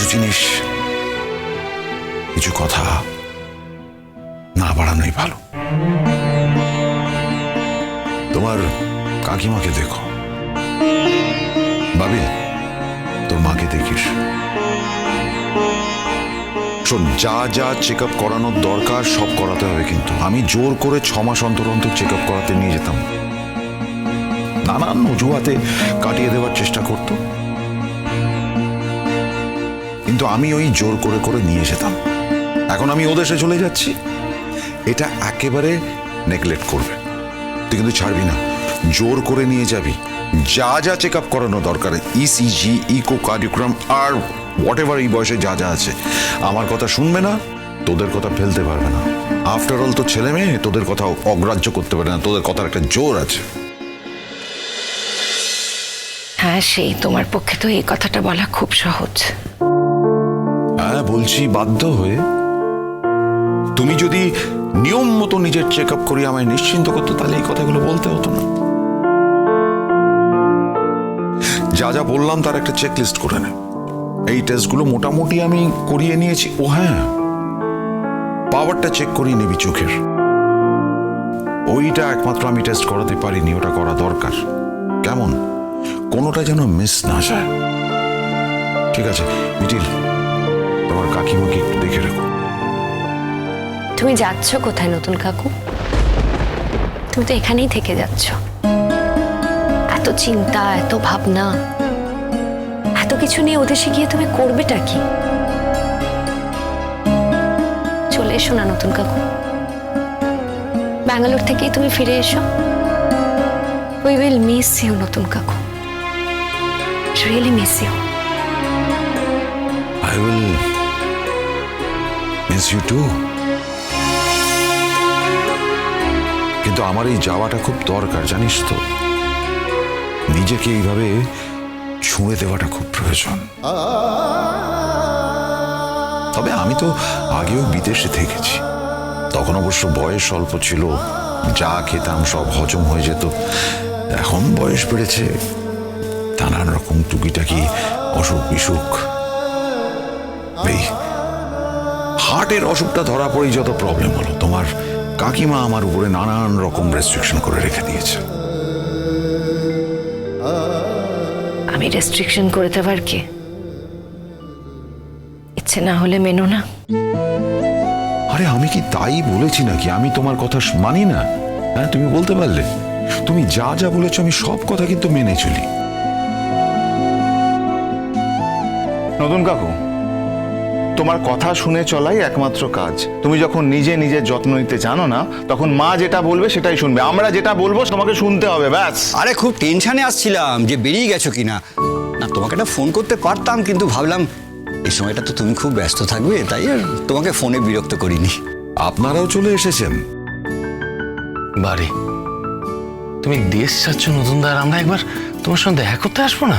কিছু জিনিস, কিছু কথা না বাড়ানোই ভালো। তোমার কাকিমাকে দেখো। বাবিল তোর মাকে দেখিস। শোন, যা যা চেক আপ করানোর দরকার, সব করাতে হবে কিন্তু। আমি জোর করে ছ মাস অন্তর অন্তর চেক আপ করাতে নিয়ে যেতাম। নানান অজুহাতে কাটিয়ে দেওয়ার চেষ্টা করতো। কিন্তু আমি ওই জোর করে করে নিয়ে যেতাম। এখন আমি ও দেশে চলে যাচ্ছি। এটা একেবারে নেগলেক্ট করবে। তুই কিন্তু ছাড়বি না। জোর করে নিয়ে যাবি। যা যা চেক আপ করানো দরকার ইসিজি ইকো কার্ডিওগ্রাম আর হোয়াট এভার এই বয়সে যা যা আছে। আমার কথা শুনবে না, তোদের কথা ফেলতে পারবে না। আফটার অল তো ছেলে মেয়ে, তোদের কথা অগ্রাহ্য করতে পারে না। তোদের কথার একটা জোর আছে। হ্যাঁ সেই তোমার পক্ষে তো এই কথাটা বলা খুব সহজ। হ্যাঁ বলছি বাধ্য হয়ে। তুমি যদি নিয়ম মতো নিজের চেক আপ করিয়ে আমায় নিশ্চিন্ত করতো, তাহলে এই কথাগুলো বলতে হতো না। যা যা বললাম, তার একটা চেক লিস্ট করে নে। এই টেস্টগুলো মোটামুটি আমি করিয়ে নিয়েছি। ও হ্যাঁ পাওয়ারটা চেক করিয়ে নিবি চোখের। ওইটা একমাত্র আমি টেস্ট করাতে পারিনি, ওটা করা দরকার। কেমন? কোনোটা যেন মিস না যায়। ঠিক আছে, মিটিল। কাকিমাকে একটু দেখে রাখো। তুমি যাচ্ছ কোথায় নতুন কাকু? তুমি তো এখানেই থেকে যাচ্ছ। এত চিন্তা এত ভাবনা এত কিছু নিয়ে ওদেশে গিয়ে তুমি করবেটা কি? চলে এসো না নতুন কাকু। ব্যাঙ্গালোর থেকেই তুমি ফিরে এসো। উই উইল মিস ইউ নতুন কাকু। Really miss you I will miss you too. কিন্তু আমার এই যাওয়াটা খুব দরকার, জানিস তো। নিজেকে এইভাবে ছুঁয়ে দেওয়াটা খুব প্রয়োজন। তবে আমি তো আগেও বিদেশে থেকেছি। তখন অবশ্য বয়স অল্প ছিল, যা খেতাম সব হজম হয়ে যেত। এখন বয়স বেড়েছে, নানান রকম টুকিটাকি অসুখ বিসুখ এই হার্টের অসুখটা ধরা পড়েই যত প্রবলেম হলো তোমার কাকিমা আমার উপরে নানান রকম রেস্ট্রিকশন করে রেখে দিয়েছে। আমি রেস্ট্রিকশন করে দেবার কি? ইচ্ছে না হলে মেনো না। আরে আমি কি তাই বলেছি নাকি? আমি তোমার কথা মানি না? হ্যাঁ তুমি বলতে পারলে। তুমি যা যা বলেছ আমি সব কথা কিন্তু মেনে চলি। নতুন কাকু তোমার কথা শুনে চলাই একমাত্র কাজ। তুমি যখন নিজে নিজের যত্ন নিতে জানো না তখন মা যেটা বলবে সেটাই শুনবে। আমরা যেটা বলব তোমাকে শুনতে হবে ব্যাস। আরে খুব টেনশনে আসছিলাম যে বেরিয়ে গেছো কিনা। না তোমাকে একটা ফোন করতে পারতাম কিন্তু ভাবলাম এই সময়টা তো তুমি খুব ব্যস্ত থাকবে তাই আর তোমাকে ফোনে বিরক্ত করিনি। আপনারাও চলে এসেছেন। বাড়ি। তুমি দেশ চাচ্ছ নতুন দার আমরা একবার তোমার সঙ্গে দেখা করতে আসব না?